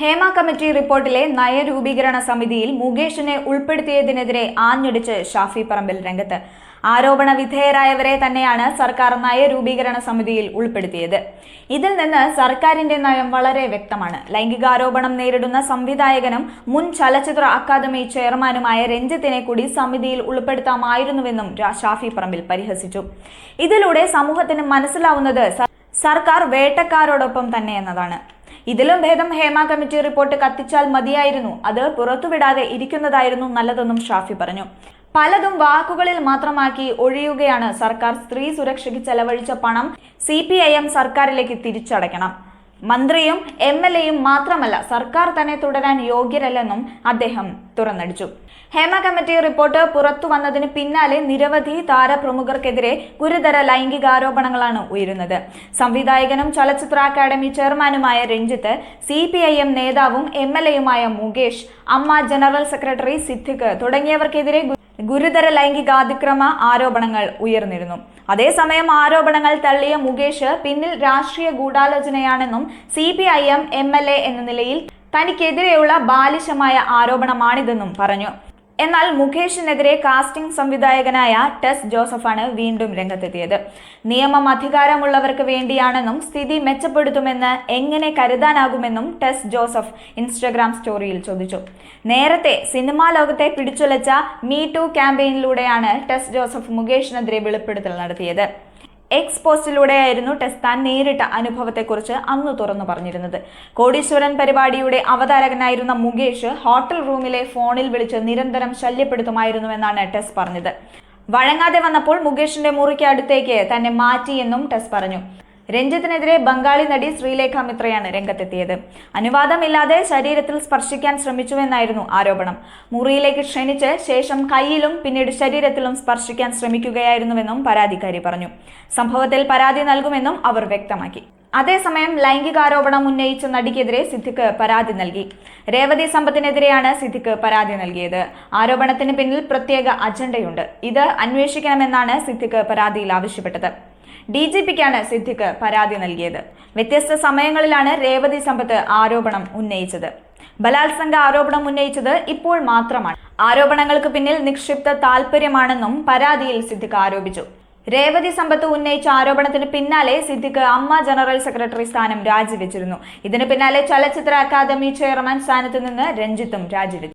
Hema committee റിപ്പോർട്ടിലെ നയരൂപീകരണ സമിതിയിൽ മുകേഷിനെ ഉൾപ്പെടുത്തിയതിനെതിരെ ആഞ്ഞടിച്ച് ഷാഫി പറമ്പിൽ രംഗത്ത്. ആരോപണ വിധേയരായവരെ തന്നെയാണ് സർക്കാർ നയരൂപീകരണ സമിതിയിൽ ഉൾപ്പെടുത്തിയത്. ഇതിൽ നിന്ന് സർക്കാരിന്റെ നയം വളരെ വ്യക്തമാണ്. ലൈംഗികാരോപണം നേരിടുന്ന സംവിധായകനും മുൻ ചലച്ചിത്ര അക്കാദമി ചെയർമാനുമായ രഞ്ജിത്തിനെ കൂടി സമിതിയിൽ ഉൾപ്പെടുത്താമായിരുന്നുവെന്നും ഷാഫി പറമ്പിൽ പരിഹസിച്ചു. ഇതിലൂടെ സമൂഹത്തിന് മനസ്സിലാവുന്നത് സർക്കാർ വേട്ടക്കാരോടൊപ്പം തന്നെ എന്നതാണ്. ഇതിലും ഭേദം ഹേമ കമ്മിറ്റി റിപ്പോർട്ട് കത്തിച്ചാൽ മതിയായിരുന്നു. അത് പുറത്തുവിടാതെ ഇരിക്കുന്നതായിരുന്നു നല്ലതെന്നും ഷാഫി പറഞ്ഞു. പലതും വാക്കുകളിൽ മാത്രമാക്കി ഒഴിയുകയാണ് സർക്കാർ സ്ത്രീ സുരക്ഷയ്ക്ക് ചെലവഴിച്ച പണം സി സർക്കാരിലേക്ക് തിരിച്ചടയ്ക്കണം. മന്ത്രിയും എം എൽ എയും മാത്രമല്ല സർക്കാർ തന്നെ തുടരാൻ യോഗ്യരല്ലെന്നും അദ്ദേഹം തുറന്നടിച്ചു. ഹേമ കമ്മിറ്റി റിപ്പോർട്ട് പുറത്തു വന്നതിന് പിന്നാലെ നിരവധി താരപ്രമുഖർക്കെതിരെ ഗുരുതര ലൈംഗികാരോപണങ്ങളാണ് ഉയരുന്നത്. സംവിധായകനും ചലച്ചിത്ര അക്കാദമി ചെയർമാനുമായ Ranjith C P I M നേതാവും എം എൽ എയുമായ മുകേഷ് അമ്മ ജനറൽ സെക്രട്ടറി സിദ്ദിഖ് തുടങ്ങിയവർക്കെതിരെ ഗുരുതര ലൈംഗികാതിക്രമ ആരോപണങ്ങൾ ഉയർന്നിരുന്നു. അതേസമയം ആരോപണങ്ങൾ തള്ളിയ മുകേഷ് പിന്നിൽ രാഷ്ട്രീയ ഗൂഢാലോചനയാണെന്നും C P I M M L A എന്ന നിലയിൽ തനിക്കെതിരെയുള്ള ബാലിശമായ ആരോപണമാണിതെന്നും പറഞ്ഞു. എന്നാൽ മുകേഷിനെതിരെ കാസ്റ്റിംഗ് സംവിധായകനായ ടെസ് ജോസഫാണ് വീണ്ടും രംഗത്തെത്തിയത്. നിയമം അധികാരമുള്ളവർക്ക് വേണ്ടിയാണെന്നും സ്ഥിതി മെച്ചപ്പെടുത്തുമെന്ന് എങ്ങനെ കരുതാനാകുമെന്നും ടെസ് ജോസഫ് ഇൻസ്റ്റഗ്രാം സ്റ്റോറിയിൽ ചോദിച്ചു. നേരത്തെ സിനിമാ ലോകത്തെ പിടിച്ചുലച്ച മീ ടു ക്യാമ്പയിനിലൂടെയാണ് ടെസ് ജോസഫ് മുകേഷിനെതിരെ വെളിപ്പെടുത്തൽ നടത്തിയത്. എക്സ് പോസ്റ്റിലൂടെയായിരുന്നു ടെസ് താൻ നേരിട്ട അനുഭവത്തെക്കുറിച്ച് അന്ന് തുറന്നു പറഞ്ഞിരുന്നത്. കോടീശ്വരൻ പരിപാടിയുടെ അവതാരകനായിരുന്ന മുകേഷ് ഹോട്ടൽ റൂമിലെ ഫോണിൽ വിളിച്ച് നിരന്തരം ശല്യപ്പെടുത്തുമായിരുന്നുവെന്നാണ് ടെസ് പറഞ്ഞത്. വഴങ്ങാതെ വന്നപ്പോൾ മുകേഷിന്റെ മുറിക്ക് അടുത്തേക്ക് തന്നെ മാറ്റിയെന്നും ടെസ് പറഞ്ഞു. രഞ്ജിത്തിനെതിരെ ബംഗാളി നടി ശ്രീലേഖ മിത്രയാണ് രംഗത്തെത്തിയത്. അനുവാദമില്ലാതെ ശരീരത്തിൽ സ്പർശിക്കാൻ ശ്രമിച്ചുവെന്നായിരുന്നു ആരോപണം. മുറിയിലേക്ക് ക്ഷണിച്ച് ശേഷം കയ്യിലും പിന്നീട് ശരീരത്തിലും സ്പർശിക്കാൻ ശ്രമിക്കുകയായിരുന്നുവെന്നും പരാതിക്കാരി പറഞ്ഞു. സംഭവത്തിൽ പരാതി നൽകുമെന്നും അവർ വ്യക്തമാക്കി. അതേസമയം ലൈംഗികാരോപണം ഉന്നയിച്ച നടിക്കെതിരെ സിദ്ധിക്ക് പരാതി നൽകി. രേവതി സമ്പത്തിനെതിരെയാണ് സിദ്ധിക്ക് പരാതി നൽകിയത്. ആരോപണത്തിന് പിന്നിൽ പ്രത്യേക അജണ്ടയുണ്ട്. ഇത് അന്വേഷിക്കണമെന്നാണ് സിദ്ധിക്ക് പരാതിയിൽ ആവശ്യപ്പെട്ടത്. ഡി ജി പിക്കാണ് സിദ്ദിഖ് പരാതി നൽകിയത്. വ്യത്യസ്ത സമയങ്ങളിലാണ് രേവതി സമ്പത്ത് ആരോപണം ഉന്നയിച്ചത്. ബലാത്സംഗ ആരോപണം ഉന്നയിച്ചത് ഇപ്പോൾ മാത്രമാണ്. ആരോപണങ്ങൾക്ക് പിന്നിൽ നിക്ഷിപ്ത താൽപര്യമാണെന്നും പരാതിയിൽ സിദ്ദിഖ് ആരോപിച്ചു. രേവതി സമ്പത്ത് ഉന്നയിച്ച ആരോപണത്തിന് പിന്നാലെ സിദ്ദിഖ് അമ്മ ജനറൽ സെക്രട്ടറി സ്ഥാനം രാജിവെച്ചിരുന്നു. ഇതിന് പിന്നാലെ ചലച്ചിത്ര അക്കാദമി ചെയർമാൻ സ്ഥാനത്ത് നിന്ന് രഞ്ജിത്തും രാജിവെച്ചു.